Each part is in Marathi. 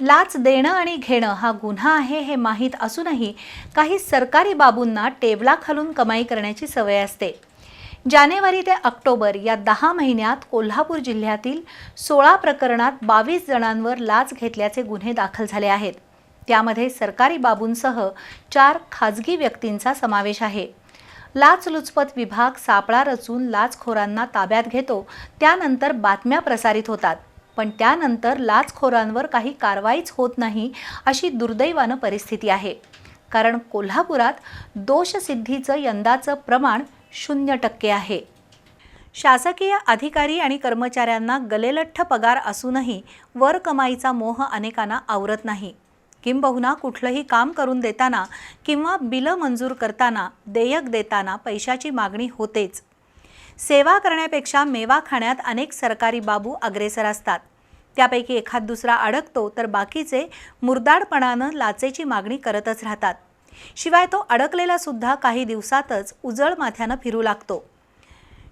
लाच देणं आणि घेणं हा गुन्हा आहे हे माहीत असूनही काही सरकारी बाबूंना टेबलाखालून कमाई करण्याची सवय असते. जानेवारी ते ऑक्टोबर या दहा महिन्यात कोल्हापूर जिल्ह्यातील सोळा प्रकरणात बावीस जणांवर लाच घेतल्याचे गुन्हे दाखल झाले आहेत. त्यामध्ये सरकारी बाबूंसह चार खाजगी व्यक्तींचा समावेश आहे. लाचलुचपत विभाग सापळा रचून लाचखोरांना ताब्यात घेतो त्यानंतर बातम्या प्रसारित होतात. पण त्यानंतर लाचखोरांवर काही कारवाईच होत नाही अशी दुर्दैवानं परिस्थिती आहे. कारण कोल्हापुरात दोषसिद्धीचं यंदाचं प्रमाण शून्य टक्के आहे. शासकीय अधिकारी आणि कर्मचाऱ्यांना गलेलठ्ठ पगार असूनही वर कमाईचा मोह अनेकांना आवरत नाही. किंबहुना कुठलंही काम करून देताना किंवा बिलं मंजूर करताना देयक देताना पैशाची मागणी होतेच. सेवा करण्यापेक्षा मेवा खाण्यात अनेक सरकारी बाबू अग्रेसर असतात. त्यापैकी एखाद दुसरा अडकतो तर बाकीचे मुरदाडपणानं लाचेची मागणी करतच राहतात. शिवाय तो अडकलेला सुद्धा काही दिवसातच उजळ माथ्यानं फिरू लागतो.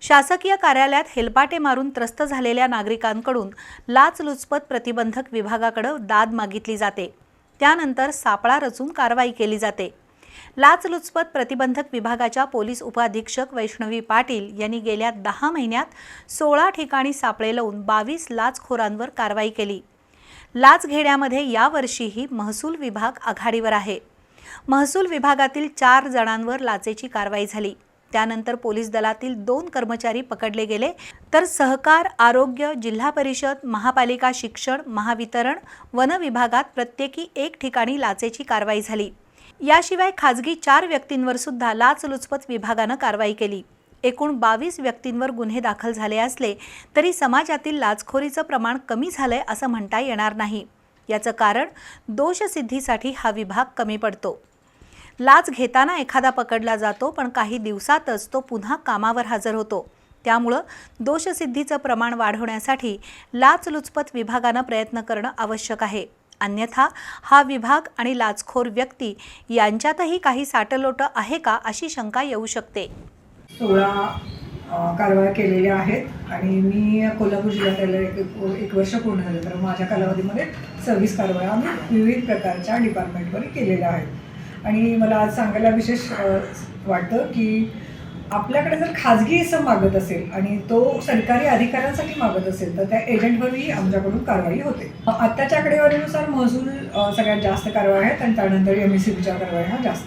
शासकीय कार्यालयात हेलपाटे मारून त्रस्त झालेल्या नागरिकांकडून लाचलुचपत प्रतिबंधक विभागाकडं दाद मागितली जाते. त्यानंतर सापळा रचून कारवाई केली जाते. लाचलुचपत प्रतिबंधक विभागाच्या पोलीस उपअधीक्षक वैष्णवी पाटील यांनी गेल्या दहा महिन्यात सोळा ठिकाणी सापळे लावून बावीस लाचखोरांवर कारवाई केली. लाच घेण्यामध्ये यावर्षीही महसूल विभाग आघाडीवर आहे. महसूल विभागातील चार जणांवर लाचेची कारवाई झाली. त्यानंतर पोलीस दलातील दोन कर्मचारी पकडले गेले. तर सहकार आरोग्य जिल्हा परिषद महापालिका शिक्षण महावितरण वन विभागात प्रत्येकी एक ठिकाणी लाचेची कारवाई झाली. याशिवाय खाजगी चार व्यक्तींवर सुद्धा लाचलुचपत विभागानं कारवाई केली. एकूण बावीस व्यक्तींवर गुन्हे दाखल झाले असले तरी समाजातील लाचखोरीचं प्रमाण कमी झालंय असं म्हणता येणार नाही. याचं कारण दोषसिद्धीसाठी हा विभाग कमी पडतो. लाच घेताना एखादा पकडला जातो पण काही दिवसातच तो पुन्हा कामावर हजर होतो. त्यामुळं दोषसिद्धीचं प्रमाण वाढवण्यासाठी लाचलुचपत विभागानं प्रयत्न करणं आवश्यक आहे. अन्यथा हा विभाग आणि लाचखोर व्यक्ती यांच्यातही काही साटलोटं आहे का अशी शंका येऊ शकते. सोळा कारवाया केलेल्या आहेत आणि मी कोल्हापूर जिल्ह्यात आलेले एक एक वर्ष पूर्ण झालं तर माझ्या कालावधीमध्ये सव्वीस कारवाया आम्ही विविध प्रकारच्या डिपार्टमेंटवर केलेल्या आहेत. आणि मला आज सांगायला विशेष वाटतं की आपल्याकडे जर खाजगी इसम मागत असेल आणि तो सरकारी अधिकाऱ्यांसाठी मागत असेल तर त्या एजंटवरही आमच्याकडून कारवाई होते. आत्ताच्या आकडेवारीनुसार महसूल सगळ्यात जास्त कारवाया आहेत आणि त्यानंतर एम एस सी बीच्या कारवाया जास्त